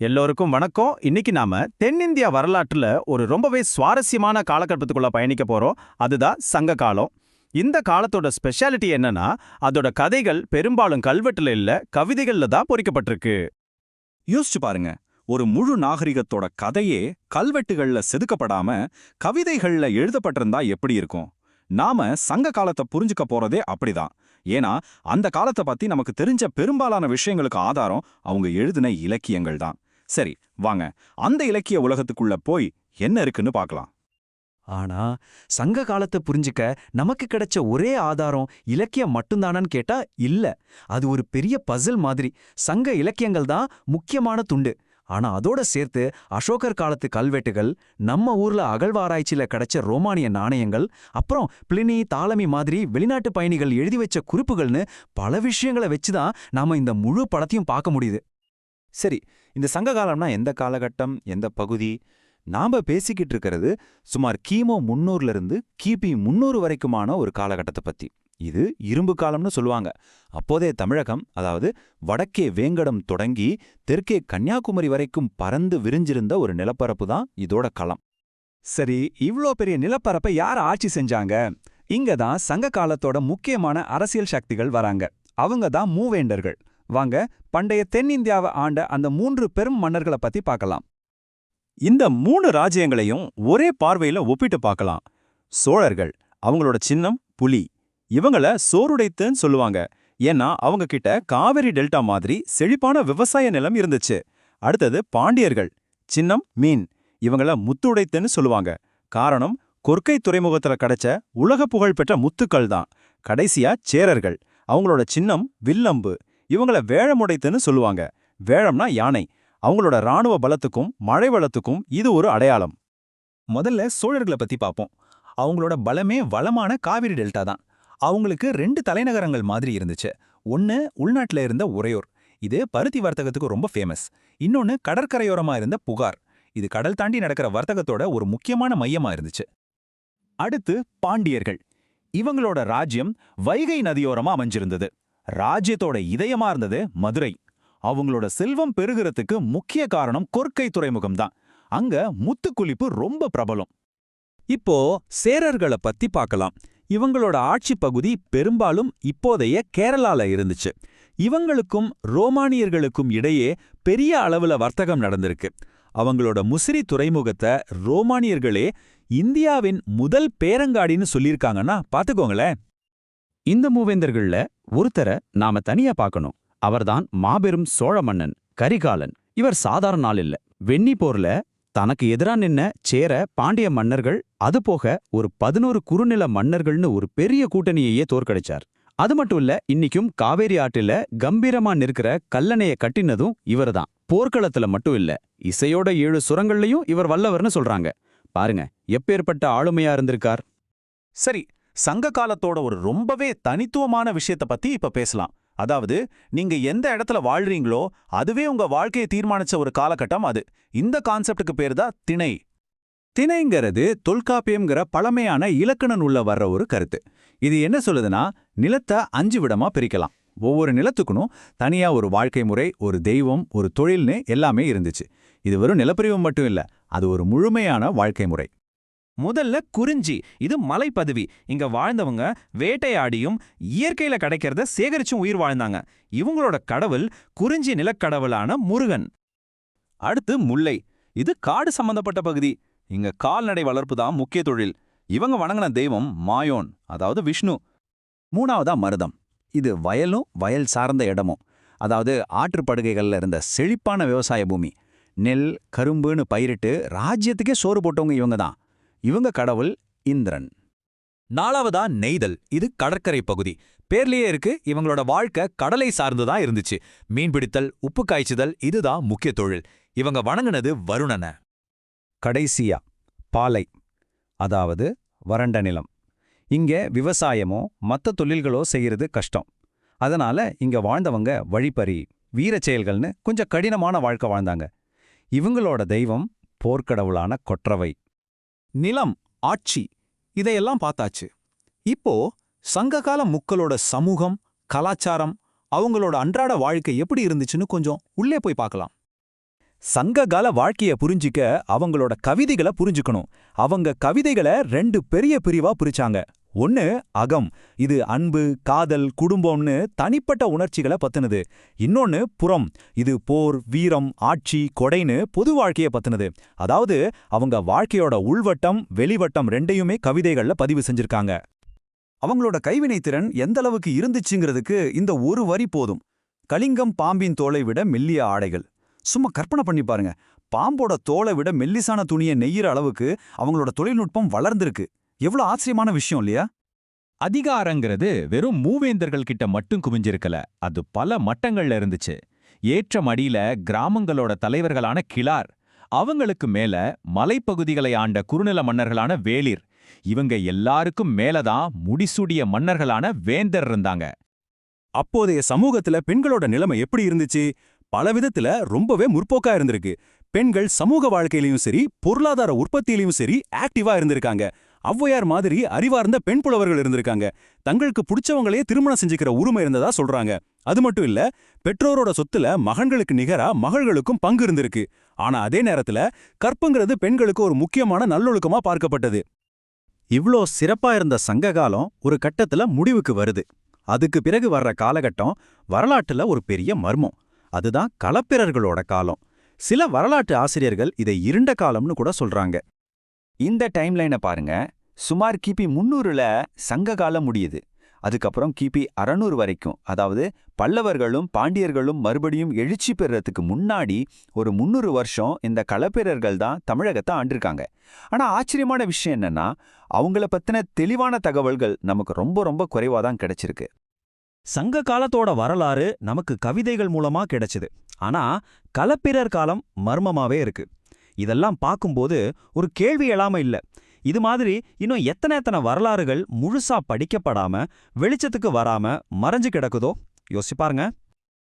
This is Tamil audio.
எல்லோருக்கும் வணக்கம். இன்னைக்கு நாம தென்னிந்தியா வரலாற்றுல ஒரு ரொம்பவே சுவாரஸ்யமான காலகட்டத்துக்குள்ள பயணிக்க போறோம். அதுதான் சங்க காலம் இந்த காலத்தோட ஸ்பெஷாலிட்டி என்னன்னா அதோட கதைகள் பெரும்பாலும் கல்வெட்டுல இல்ல கவிதைகள்ல தான் பொறிக்கப்பட்டிருக்கு. யோசிச்சு பாருங்க. ஒரு முழு நாகரிகத்தோட கதையே கல்வெட்டுகள்ல செதுக்கப்படாம கவிதைகள்ல எழுதப்பட்டிருந்தா எப்படி இருக்கும்? நாம சங்க காலத்தை புரிஞ்சுக்க போறதே அப்படிதான். ஏன்னா அந்த காலத்தை பத்தி நமக்கு தெரிஞ்ச பெரும்பாலான விஷயங்களுக்கு ஆதாரம் அவங்க எழுதின இலக்கியங்கள் தான். சரி வாங்க. அந்த இலக்கிய உலகத்துக்குள்ள போய் என்ன இருக்குன்னு பார்க்கலாம். ஆனா சங்க காலத்தை புரிஞ்சுக்க நமக்கு கிடைச்ச ஒரே ஆதாரம் இலக்கியம் மட்டும்தானான்னு கேட்டா இல்ல. அது ஒரு பெரிய பசில் மாதிரி. சங்க இலக்கியங்கள் தான் முக்கியமான துண்டு. ஆனா அதோட சேர்த்து அசோகர் காலத்து கல்வெட்டுகள் நம்ம ஊர்ல அகழ்வாராய்ச்சியில கிடைச்ச ரோமானிய நாணயங்கள் அப்புறம் பிளினி தாளமி மாதிரி வெளிநாட்டு பயணிகள் எழுதி வச்ச குறிப்புகள்னு பல விஷயங்களை வச்சுதான் நாம இந்த முழு படத்தையும் பார்க்க முடியுது. சரி இந்த சங்க காலம்னா எந்த காலகட்டம் எந்த பகுதி? நாம பேசிக்கிட்டு இருக்கிறது சுமார் கிமோ முன்னூறுல இருந்து கிபி முன்னூறு வரைக்குமான ஒரு காலகட்டத்தை பத்தி. இது இரும்பு காலம்னு சொல்லுவாங்க. அப்போதே தமிழகம் அதாவது வடக்கே வேங்கடம் தொடங்கி தெற்கே கன்னியாகுமரி வரைக்கும் பறந்து விரிஞ்சிருந்த ஒரு நிலப்பரப்பு தான் இதோட களம். சரி இவ்ளோ பெரிய நிலப்பரப்பை யார் ஆட்சி செஞ்சாங்க? இங்க தான் சங்க காலத்தோட முக்கியமான அரசியல் சக்திகள் வராங்க. அவங்க தான் மூவேண்டர்கள். வாங்க பண்டைய தென்னிந்தியாவை ஆண்ட அந்த மூன்று பெரும் மன்னர்களை பத்தி பார்க்கலாம். இந்த மூணு ராஜ்யங்களையும் ஒரே பார்வையில ஒப்பிட்டு பார்க்கலாம். சோழர்கள் அவங்களோட சின்னம் புலி இவங்கள சோறுடைத்துன்னு சொல்லுவாங்க. ஏன்னா அவங்க கிட்ட காவிரி டெல்டா மாதிரி செழிப்பான விவசாய நிலம் இருந்துச்சு. அடுத்தது பாண்டியர்கள் சின்னம் மீன் இவங்கள முத்துடைத்துன்னு சொல்லுவாங்க. காரணம் கொர்க்கை துறைமுகத்துல கிடைச்ச உலக புகழ்பெற்ற முத்துக்கள் தான் கடைசியா சேரர்கள் அவங்களோட சின்னம் வில்லம்பு. இவங்கள வேழமுடைத்துன்னு சொல்லுவாங்க. வேழம்னா யானை. அவங்களோட ராணுவ பலத்துக்கும் மழை வளத்துக்கும் இது ஒரு அடையாளம். முதல்ல சோழர்களை பத்தி பார்ப்போம் அவங்களோட பலமே வளமான காவிரி டெல்டா தான். அவங்களுக்கு ரெண்டு தலைநகரங்கள் மாதிரி இருந்துச்சு. ஒன்னு உள்நாட்டுல இருந்த உறையூர். இது பருத்தி வர்த்தகத்துக்கு ரொம்ப ஃபேமஸ் இன்னொன்னு கடற்கரையோரமா இருந்த புகார். இது கடல் தாண்டி நடக்கிற வர்த்தகத்தோட ஒரு முக்கியமான மையமா இருந்துச்சு. அடுத்து பாண்டியர்கள். இவங்களோட ராஜ்யம் வைகை நதியோரமா அமைஞ்சிருந்தது. ராஜ்யத்தோட இதயமா இருந்தது மதுரை. அவங்களோட செல்வம் பெருகிறதுக்கு முக்கிய காரணம் கொற்கை துறைமுகம் தான். அங்க முத்துக்குளிப்பு ரொம்ப பிரபலம். இப்போ சேரர்களை பத்தி பார்க்கலாம். இவங்களோட ஆட்சி பகுதி பெரும்பாலும் இப்போதைய கேரளால இருந்துச்சு. இவங்களுக்கும் ரோமானியர்களுக்கும் இடையே பெரிய அளவுல வர்த்தகம் நடந்திருக்கு. அவங்களோட முசிறி துறைமுகத்தை ரோமானியர்களே இந்தியாவின் முதல் பேரங்காடின்னு சொல்லியிருக்காங்கன்னா பாத்துக்கோங்களேன் இந்த மூவேந்தர்கள்ல ஒருத்தரை நாம தனியா பார்க்கணும். அவர்தான் மாபெரும் சோழ மன்னன் கரிகாலன். இவர் சாதாரண ஆள் இல்ல. வெண்ணி போர்ல தனக்கு எதிரா நின்ன சேர பாண்டிய மன்னர்கள் அது போக ஒரு பதினோரு குறுநில மன்னர்கள்னு ஒரு பெரிய கூட்டணியையே தோற்கடிச்சார். அது மட்டும் இல்ல இன்னிக்கும் காவேரி ஆற்றில கம்பீரமா நிற்கிற கல்லணைய கட்டினதும் இவர்தான். போர்க்களத்துல மட்டும் இல்ல இசையோட ஏழு சுரங்கள்லயும் இவர் வல்லவர்னு சொல்றாங்க. பாருங்க எப்பேற்பட்ட ஆளுமையா இருந்திருக்கார். சரி சங்க காலத்தோட ஒரு ரொம்பவே தனித்துவமான விஷயத்த பத்தி இப்ப பேசலாம். அதாவது நீங்க எந்த இடத்துல வாழ்றீங்களோ அதுவே உங்க வாழ்க்கையை தீர்மானிச்ச ஒரு காலகட்டம் அது. இந்த கான்செப்டுக்கு பேர் தான் திணை. திணைங்கிறது தொல்காப்பியம்ங்கிற பழமையான இலக்கண நூல்ல வர்ற ஒரு கருத்து. இது என்ன சொல்லுதுன்னா நிலத்தை அஞ்சு விடமா பிரிக்கலாம். ஒவ்வொரு நிலத்துக்குனும் தனியா ஒரு வாழ்க்கை முறை ஒரு தெய்வம் ஒரு தொழில்னு எல்லாமே இருந்துச்சு. இது வெறும் நிலப்பிரிவு மட்டும் இல்ல அது ஒரு முழுமையான வாழ்க்கை முறை. முதல்ல குறிஞ்சி இது மலைப்பதவி. இங்க வாழ்ந்தவங்க வேட்டையாடியும் இயற்கையில கிடைக்கிறத சேகரிச்சும் உயிர் வாழ்ந்தாங்க. இவங்களோட கடவுள் குறிஞ்சி நிலக்கடவுளான முருகன். அடுத்து முல்லை. இது காடு சம்பந்தப்பட்ட பகுதி. இங்க கால்நடை வளர்ப்பு தான் முக்கிய தொழில். இவங்க வணங்கின தெய்வம் மாயோன் அதாவது விஷ்ணு. மூணாவதா மருதம். இது வயலும் வயல் சார்ந்த இடமும். அதாவது ஆற்றுப்படுகைகளில் இருந்த செழிப்பான விவசாய பூமி. நெல் கரும்புன்னு பயிரிட்டு ராஜ்யத்துக்கே சோறு போட்டவங்க இவங்க தான். இவங்க கடவுள் இந்திரன். நாலாவதா நெய்தல். இது கடற்கரை பகுதி. பேர்லயே இருக்கு இவங்களோட வாழ்க்கை கடலை சார்ந்துதான் இருந்துச்சு. மீன்பிடித்தல் உப்பு காய்ச்சுதல் இதுதான் முக்கிய தொழில். இவங்க வணங்குனது வருணன. கடைசியா பாலை. அதாவது வறண்ட நிலம். இங்க விவசாயமோ மத்த தொழில்களோ செய்யறது கஷ்டம். அதனால இங்க வாழ்ந்தவங்க வழிப்பறி வீரச் செயல்கள்னு கொஞ்சம் கடினமான வாழ்க்கை வாழ்ந்தாங்க. இவங்களோட தெய்வம் போர்க்கடவுளான கொற்றவை. நிலம் ஆட்சி இதையெல்லாம் பார்த்தாச்சு. இப்போ சங்ககால முக்களோட சமூகம் கலாச்சாரம் அவங்களோட அன்றாட வாழ்க்கை எப்படி இருந்துச்சுன்னு கொஞ்சம் உள்ளே போய் பார்க்கலாம். சங்ககால வாழ்க்கைய புரிஞ்சிக்க அவங்களோட கவிதைகளை புரிஞ்சுக்கணும். அவங்க கவிதைகளை ரெண்டு பெரிய பிரிவா பிரிச்சாங்க. ஒன்னு அகம். இது அன்பு காதல் குடும்பம்னு தனிப்பட்ட உணர்ச்சிகளை பத்தினது. இன்னொன்னு புறம். இது போர் வீரம் ஆட்சி கொடைன்னு பொது வாழ்க்கைய பத்தினது. அதாவது அவங்க வாழ்க்கையோட உள்வட்டம் வெளிவட்டம் ரெண்டையுமே கவிதைகள்ல பதிவு செஞ்சிருக்காங்க. அவங்களோட கைவினைத்திறன் எந்த அளவுக்கு இருந்துச்சுங்கிறதுக்கு இந்த ஒரு வரி போதும். கலிங்கம் பாம்பின் தோலை விட மெல்லிய ஆடைகள். சும்மா கற்பனை பண்ணி பாருங்க. பாம்போட தோலை விட மெல்லிசான துணியை நெய்யிற அளவுக்கு அவங்களோட தொழில்நுட்பம் வளர்ந்திருக்கு. எவ்வளவு ஆச்சரியமான விஷயம் இல்லையா? அதிகாரங்கிறது வெறும் மூவேந்தர்கள் கிட்ட மட்டும் குவிஞ்சிருக்கல. அது பல மட்டங்கள்ல இருந்துச்சு. ஏற்ற மடியில கிராமங்களோட தலைவர்களான கிளார் அவங்களுக்கு மேல மலைப்பகுதிகளை ஆண்ட குறுநில மன்னர்களான வேளிர் இவங்க எல்லாருக்கும் மேலதான் முடிசூடிய மன்னர்களான வேந்தர் இருந்தாங்க. அப்போதைய சமூகத்துல பெண்களோட நிலைமை எப்படி இருந்துச்சு? பல விதத்துல ரொம்பவே முற்போக்கா இருந்திருக்கு. பெண்கள் சமூக வாழ்க்கையிலயும் சரி பொருளாதார உற்பத்தியிலயும் சரி ஆக்டிவா இருந்திருக்காங்க. ஔவையார் மாதிரி அறிவார்ந்த பெண் புலவர்கள் இருந்திருக்காங்க. தங்களுக்கு பிடிச்சவங்களையே திருமணம் செஞ்சுக்கிற உரிமை இருந்ததா சொல்றாங்க. அது மட்டும் இல்ல பெற்றோரோட சொத்துல மகன்களுக்கு நிகரா மகள்களுக்கும் பங்கு இருந்திருக்கு. ஆனா அதே நேரத்துல கற்புங்கிறது பெண்களுக்கு ஒரு முக்கியமான நல்லொழுக்கமா பார்க்கப்பட்டது. இவ்ளோ சிறப்பா இருந்த சங்க காலம் ஒரு கட்டத்துல முடிவுக்கு வருது. அதுக்கு பிறகு வர்ற காலகட்டம் வரலாற்றுல ஒரு பெரிய மர்மம். அதுதான் களப்பிரர்களோட காலம். சில வரலாற்று ஆசிரியர்கள் இதை இருண்ட காலம்னு கூட சொல்றாங்க. இந்த டைம்லைனை பாருங்க சுமார் கிபி முன்னூறுல சங்க காலம் முடியுது. அதுக்கப்புறம் கிபி அறநூறு வரைக்கும். அதாவது பல்லவர்களும் பாண்டியர்களும் மறுபடியும் எழுச்சி பெறறதுக்கு முன்னாடி ஒரு முன்னூறு வருஷம் இந்த களப்பிரர்கள் தான் தமிழகத்தை ஆண்டிருக்காங்க. ஆனா ஆச்சரியமான விஷயம் என்னன்னா அவங்கள பத்தின தெளிவான தகவல்கள் நமக்கு ரொம்ப ரொம்ப குறைவா தான் கிடைச்சிருக்கு. சங்க காலத்தோட வரலாறு நமக்கு கவிதைகள் மூலமா கிடைச்சது. ஆனா களப்பிரர் காலம் மர்மமாவே இருக்கு. இதெல்லாம் பார்க்கும்போது ஒரு கேள்வி எழாமல் இல்ல. இது மாதிரி இன்னும் எத்தனை எத்தனை வரலாறுகள் முழுசா படிக்கப்படாம வெளிச்சத்துக்கு வராம மறைஞ்சு கிடக்குதோ? யோசிப்பாருங்க